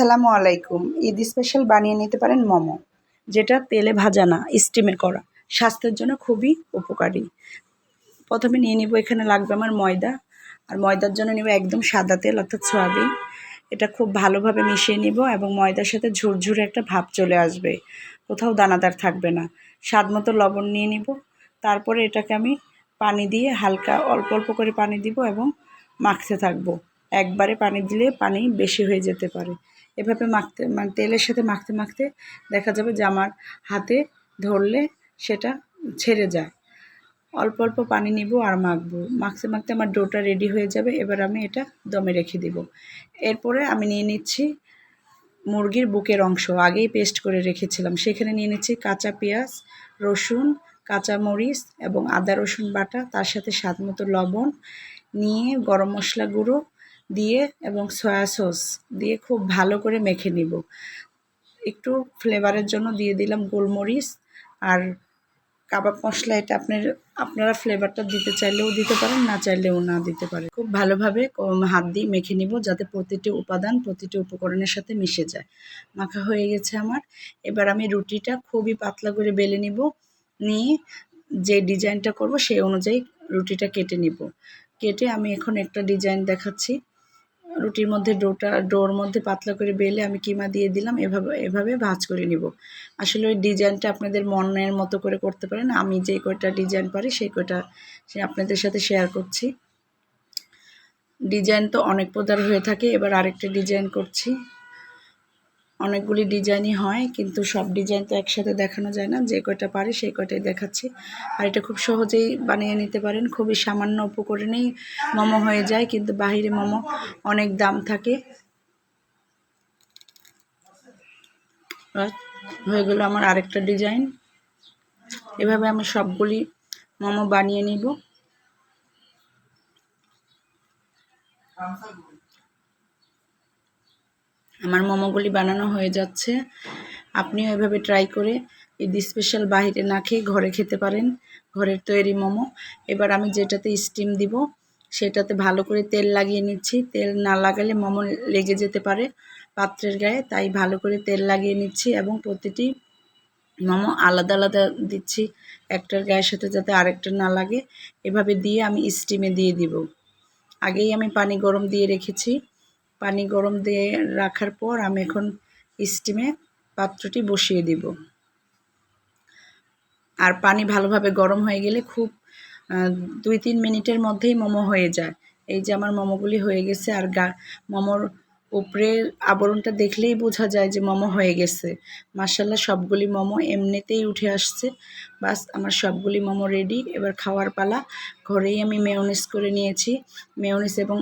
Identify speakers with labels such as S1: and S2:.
S1: আসসালামু আলাইকুম। ঈদ স্পেশাল বানিয়ে নিতে পারেন মোমো, যেটা তেলে ভাজা না স্টিমে করা স্বাস্থ্যের জন্য খুবই উপকারী। প্রথমে নিয়ে নিব এখানে লাগবে আমার ময়দা। আর ময়দার জন্য নিব একদম সাদা তেল, অর্থাৎ সয়াবিন। এটা খুব ভালোভাবে মিশিয়ে নিব এবং ময়দার সাথে ঝুরঝুরে একটা ভাব চলে আসবে। কোথাও দানাদার থাকবে না। স্বাদ মতো লবণ নিয়ে নিব। তারপরে এটাকে আমি পানি দিয়ে হালকা, অল্প অল্প করে পানি দিব এবং মাখতে থাকব। একবারে পানি দিলে পানি বেশি হয়ে যেতে পারে। এভাবে মাখতে মানে তেলের সাথে মাখতে মাখতে দেখা যাবে যে আমার হাতে ধরলে সেটা ছেড়ে যায়। অল্প অল্প পানি নিব আর মাখবো। মাখতে মাখতে আমার ডোটা রেডি হয়ে যাবে। এবার আমি এটা দমে রেখে দিব। এরপরে আমি নিয়ে নিচ্ছি মুরগির বুকের অংশ। আগেই পেস্ট করে রেখেছিলাম। সেখানে নিয়ে নিচ্ছি কাঁচা পেঁয়াজ, রসুন, কাঁচা মরিচ এবং আদা, রসুন বাটা, তার সাথে স্বাদ মতো লবণ, নিয়ে গরম মশলা গুঁড়ো দিয়ে এবং সয়া সস দিয়ে খুব ভালো করে মেখে নিব। একটু ফ্লেভারের জন্য দিয়ে দিলাম গোলমরিচ আর কাবাব মশলা এটা আপনার, আপনারা ফ্লেভারটা দিতে চাইলেও দিতে পারেন, না চাইলেও না দিতে পারেন। খুব ভালোভাবে হাত দিয়ে মেখে নিব যাতে প্রতিটি উপাদান প্রতিটি উপকরণের সাথে মিশে যায়। মাখা হয়ে গেছে আমার। এবার আমি রুটিটা খুবই পাতলা করে বেলে নিব, নিয়ে যে ডিজাইনটা করব সেই অনুযায়ী রুটিটা কেটে নিব। কেটে আমি এখন একটা ডিজাইন দেখাচ্ছি। রুটির মধ্যে ডোটা, ডোর মধ্যে পাতলা করে বেলে আমি কিমা দিয়ে দিলাম, এভাবে এভাবে ভাজ করে নিব। আসলে ওই ডিজাইনটা আপনাদের মনের মতো করে করতে পারেন। আমি যে কয়টা ডিজাইন পারি সেই কয়টা সে আপনাদের সাথে শেয়ার করছি। ডিজাইন তো অনেক প্রকার হয়ে থাকে। এবার আরেকটা ডিজাইন করছি। অনেকগুলি ডিজাইনই হয়, কিন্তু সব ডিজাইন তো একসাথে দেখানো যায় না। যে কয়টা পারি সেই কয়টাই দেখাচ্ছি। আর এটা খুব সহজেই বানিয়ে নিতে পারেন। খুবই সামান্য উপকরণেই মোমো হয়ে যায়, কিন্তু বাহিরে মোমো অনেক দাম থাকে। হয়ে গেল আমার আরেকটা ডিজাইন। এভাবে আমি সবগুলি মোমো বানিয়ে নিব। আমার মোমোগুলি বানানো হয়ে যাচ্ছে। আপনিও এভাবে ট্রাই করে ঈদ স্পেশাল বাহিরে না খেয়ে ঘরে খেতে পারেন। ঘরের তৈরি মোমো। এবার আমি যেটাতে স্টিম দিব, সেটাতে ভালো করে তেল লাগিয়ে নিচ্ছি। তেল না লাগালে মোমো লেগে যেতে পারে পাত্রের গায়ে, তাই ভালো করে তেল লাগিয়ে নিচ্ছি এবং প্রতিটি মোমো আলাদা আলাদা দিচ্ছি একটার গায়ের সাথে যাতে আরেকটা না লাগে। এভাবে দিয়ে আমি স্টিমে দিয়ে দিব। আগেই আমি পানি গরম দিয়ে রেখেছি। পানি গরম দিয়ে রাখার পর আমি এখন স্টিমে পাত্রটি বসিয়ে দিব। আর পানি ভালোভাবে গরম হয়ে গেলে খুব দুই তিন মিনিটের মধ্যেই মোমো হয়ে যায়। এই যে আমার মোমোগুলি হয়ে গেছে আর গা, মোমোর উপরের আবরণটা দেখলেই বোঝা যায় যে মোমো হয়ে গেছে। মার্শাল্লাহ সবগুলি মোমো এমনিতেই উঠে আসছে। বাস, আমার সবগুলি মোমো রেডি এবার খাওয়ার পালা, ঘরেই আমি মেয়নিস করে নিয়েছি। মেয়নিস এবং